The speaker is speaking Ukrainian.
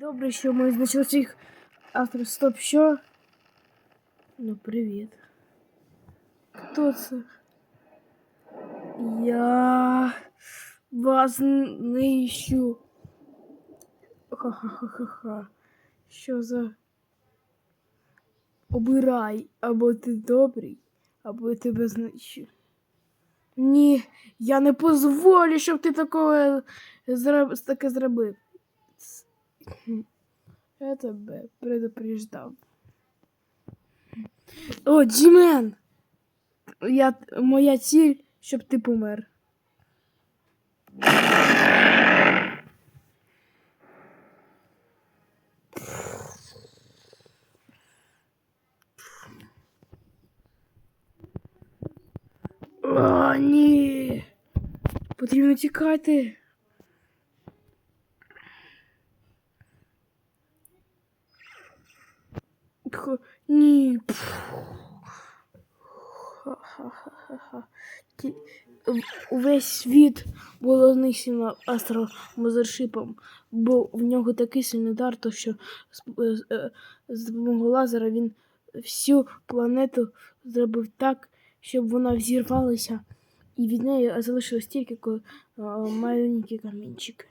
Добре, що ми знайшли цих автор стоп що? Ну, привіт. Хто це? Я вас нищу. Ха-ха-ха-ха-ха. Що за. Обирай, або ти добрий, або я тебе знищу. Ні, я не дозволю, щоб ти такое зроб... таке зробив. Я тебе предупреждав. О, Джімен! Я... Моя ціль, щоб ти помер. О, ні. Потрібно тікати. Х- Ні. Увесь світ було знищено астромозершипом, бо в нього такий сильний дар, то що з, з, е, допомогою лазера він всю планету зробив так, щоб вона взірвалася, і від неї залишилось тільки е, маленькі камінчики.